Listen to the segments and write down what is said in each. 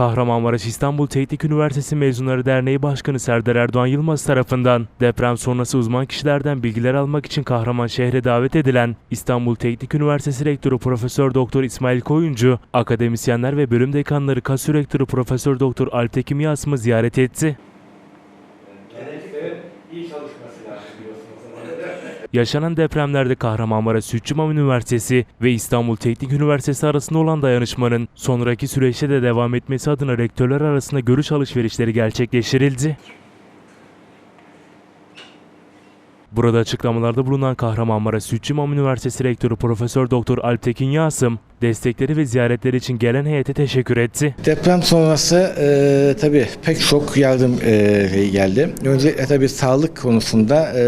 Kahramanmaraş İstanbul Teknik Üniversitesi Mezunları Derneği Başkanı Serdar Erdoğan Yılmaz tarafından deprem sonrası uzman kişilerden bilgiler almak için Kahraman şehre davet edilen İstanbul Teknik Üniversitesi Rektörü Profesör Doktor İsmail Koyuncu, akademisyenler ve bölüm dekanları KASÜ Rektörü Profesör Doktor Alptekin Yasım'ı ziyaret etti. Gerekli iyi diyorsunuz. Yaşanan depremlerde Kahramanmaraş Sütçümam Üniversitesi ve İstanbul Teknik Üniversitesi arasında olan dayanışmanın sonraki süreçte de devam etmesi adına rektörler arasında görüş alışverişleri gerçekleştirildi. Burada açıklamalarda bulunan Kahramanmaraş Sütçümam Üniversitesi Rektörü Profesör Doktor Alptekin Yasım, destekleri ve ziyaretleri için gelen heyete teşekkür etti. Deprem sonrası e, tabii pek çok yardım e, geldi. Öncelikle tabii sağlık konusunda e,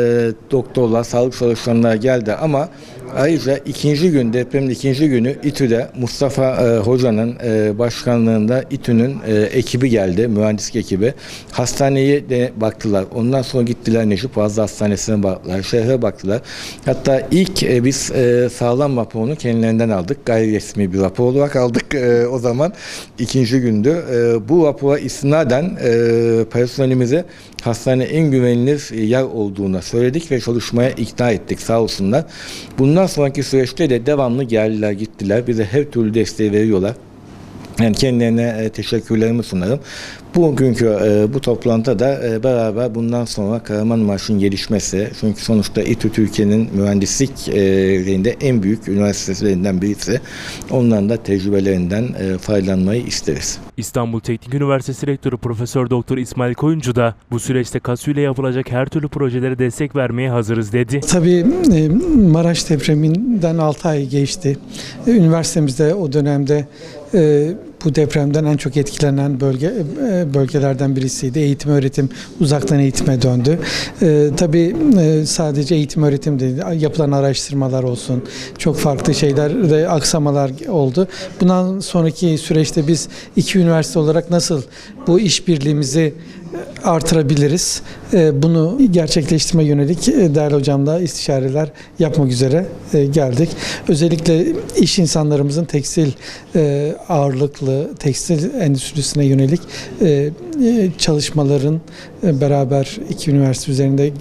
doktorlar, sağlık çalışanları geldi ama ayrıca ikinci gün, depremin ikinci günü İTÜ'de Mustafa e, Hoca'nın e, başkanlığında İTÜ'nün e, ekibi geldi, mühendislik ekibi. Hastaneye de baktılar. Ondan sonra gittiler Necip Fazıl Hastanesi'ne baktılar, şehre baktılar. Hatta ilk e, biz e, sağlam raporunu kendilerinden aldık. Gayri resmi bir rapor olarak aldık e, o zaman. ikinci gündü. E, bu rapora istinaden e, personelimize hastane en güvenilir yer olduğuna söyledik ve çalışmaya ikna ettik sağ olsunlar. Bundan sonraki süreçte de devamlı geldiler gittiler. Bize her türlü desteği veriyorlar. Yani kendilerine e, teşekkürlerimi sunarım. Bugünkü e, bu toplantıda da e, beraber bundan sonra Kahramanmaraş'ın gelişmesi, çünkü sonuçta İTÜ Türkiye'nin mühendisliklerinde en büyük üniversitelerinden birisi. Onların da tecrübelerinden e, faydalanmayı isteriz. İstanbul Teknik Üniversitesi Rektörü Profesör Doktor İsmail Koyuncu da bu süreçte KASÜ ile yapılacak her türlü projelere destek vermeye hazırız dedi. Tabii e, Maraş depreminden 6 ay geçti. E, Üniversitemizde o dönemde e, bu depremden en çok etkilenen bölge e, bölgelerden birisiydi. Eğitim öğretim uzaktan eğitime döndü. E, Tabii e, sadece eğitim öğretim değil, yapılan araştırmalar olsun, çok farklı şeyler de aksamalar oldu. Bundan sonraki süreçte biz iki üniversite olarak nasıl bu işbirliğimizi artırabiliriz. E, Bunu gerçekleştirme yönelik e, değerli hocamla istişareler yapmak üzere e, geldik. Özellikle iş insanlarımızın tekstil ağırlıklı tekstil endüstrisine yönelik çalışmaların beraber iki üniversite üzerinde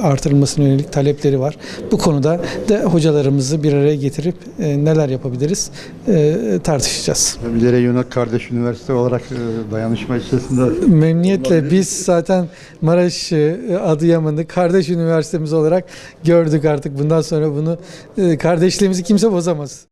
artırılmasına yönelik talepleri var. Bu konuda da hocalarımızı bir araya getirip neler yapabiliriz tartışacağız. İlere yönelik kardeş üniversite olarak dayanışma içerisinde Memnuniyetle biz zaten Maraş e, Adıyaman'ı kardeş üniversitemiz olarak gördük artık. Bundan sonra bunu e, kardeşliğimizi kimse bozamaz.